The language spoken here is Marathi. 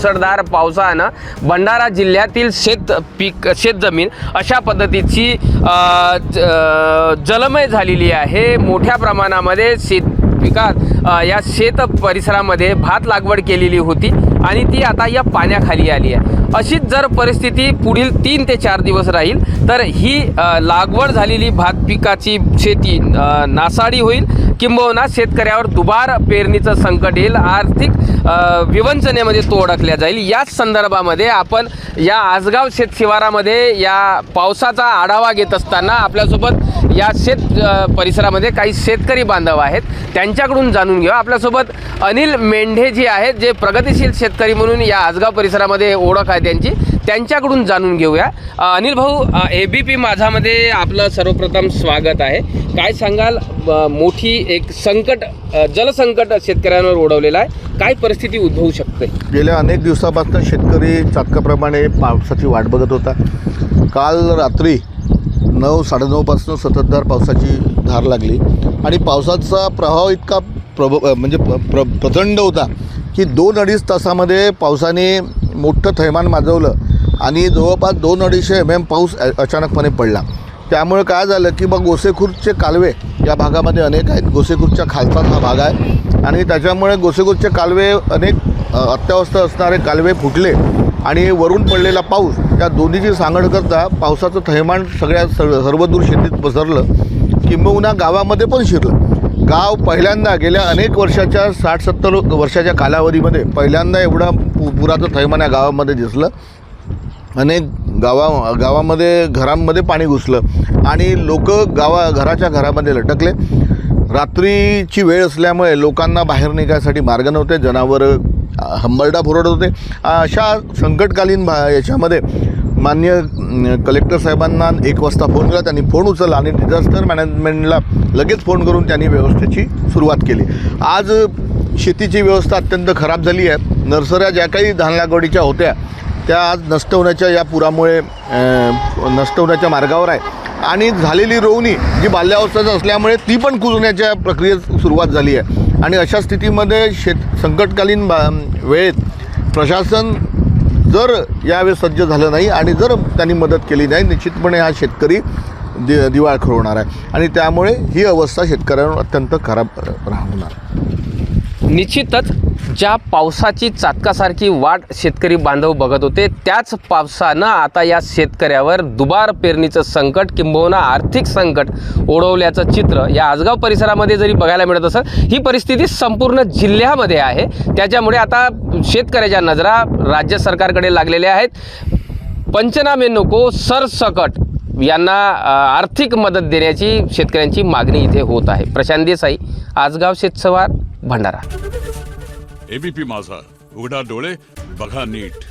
मुसळधार पावसानं भंडारा जिल्ह्यातील शेत पीक शेतजमीन अशा पद्धतीची ज- जलमय झालेली आहे. मोठ्या प्रमाणामध्ये शेत पिकात या शेत परिसरामध्ये भात लागवड केलेली होती आणि ती आता या पाण्याखाली आली आहे. अशीच जर परिस्थिती पुढील तीन ते चार दिवस राहील तर ही लागवड झालेली भात पिकाची शेती नासाडी होईल किंबहुना शेतकऱ्यावर दुबार पेरणीचं संकट येईल. आर्थिक विवंचनेमध्ये तो अडकल्या जाईल. याच संदर्भामध्ये आपण या आसगाव शेतशिवारामध्ये या पावसाचा आढावा घेत असताना आपल्यासोबत या शेत परिसरामध्ये काही शेतकरी बांधव आहेत. त्यांच्याकडून जाणून घेऊ. आपल्यासोबत अनिल मेंढे जे आहेत जे प्रगतिशील शेतकरी म्हणून या आसगाव परिसरामध्ये ओळख आहे त्यांची. त्यांच्याकडून जाणून घेऊया. अनिल भाऊ ए बी पी माझामध्ये आपलं सर्वप्रथम स्वागत आहे. काय सांगाल मोठी एक संकट जलसंकट शेतकऱ्यांवर ओढवलेलं आहे. काय परिस्थिती उद्भवू शकते? गेल्या अनेक दिवसापासून शेतकरी चातकाप्रमाणे पावसाची वाट बघत होता. काल रात्री नऊ साडेनऊपासून सततधार पावसाची धार लागली. आणि पावसाचा प्रभाव इतका प्रभ म्हणजे प्र प्रचंड होता की दोन अडीच तासामध्ये पावसाने मोठं थैमान माजवलं. आणि जवळपास दोन अडीचशे एम एम पाऊस अचानकपणे पडला. त्यामुळे काय झालं की मग गोसेखुर्दचे कालवे या भागामध्ये अनेक आहेत. गोसेखुर्दच्या खालचाच हा भाग आहे. आणि त्याच्यामुळे गोसेखुर्दचे कालवे अनेक अ, अत्यावस्था असणारे कालवे फुटले आणि वरून पडलेला पाऊस या दोन्हीची सांगड करता पावसाचं थैमान सगळ्या स सर्वदूर शेतीत पसरलं. किंबहुना गावामध्ये पण शिरलं. गाव पहिल्यांदा गेल्या अनेक वर्षाच्या साठ सत्तर वर्षाच्या कालावधीमध्ये पहिल्यांदा एवढा पु पुराचं थैमान या गावामध्ये दिसलं. अनेक गावा गावामध्ये घरांमध्ये पाणी घुसलं. आणि लोक गावा घराच्या घरामध्ये लटकले. रात्रीची वेळ असल्यामुळे लोकांना बाहेर निघायसाठी मार्ग नव्हते. जनावरं हंबरडा फुरडत होते. अशा संकटकालीन भा याच्यामध्ये मान्य कलेक्टर साहेबांना एक वाजता फोन केला. त्यांनी फोन उचलला आणि डिझास्टर मॅनेजमेंटला लगेच फोन करून त्यांनी व्यवस्थेची सुरुवात केली. आज शेतीची व्यवस्था अत्यंत खराब झाली आहे. नर्सऱ्या ज्या काही धान लागवडीच्या होत्या त्या आज नष्ट होण्याच्या या पुरामुळे नष्ट होण्याच्या मार्गावर आहे. आणि झालेली रोवणी जी बाल्यावस्थेत असल्यामुळे ती पण कुजण्याच्या प्रक्रियेत सुरुवात झाली आहे. आणि अशा स्थितीमध्ये शेत संकटकालीन बा वेळेत प्रशासन जर यावेळेस सज्ज झालं नाही आणि जर त्यांनी मदत केली नाही निश्चितपणे हा शेतकरी दि दिवाळखोर होणार आहे. आणि त्यामुळे ही अवस्था शेतकऱ्यांवर अत्यंत खराब राहणार. निश्चितच ज्या पावसाची चातकासारखी वाट शेतकरी बांधव बघत होते त्याच पावसानं आता या शेतकऱ्यावर दुबार पेरणीचं संकट किंबहुना आर्थिक संकट ओढवल्याचं चित्र या आजगाव परिसरामध्ये जरी बघायला मिळत असेल ही परिस्थिती संपूर्ण जिल्ह्यामध्ये आहे. त्याच्यामुळे आता शेतकऱ्याच्या नजरा राज्य सरकारकडे लागलेल्या आहेत. पंचनामे नको सरसकट यांना आर्थिक मदत देण्याची शेतकऱ्यांची मागणी इथे होत आहे. प्रशांत देसाई आजगाव शेतसवार. भंडारा. एबीपी माझा. उघडा डोळे बघा नीट.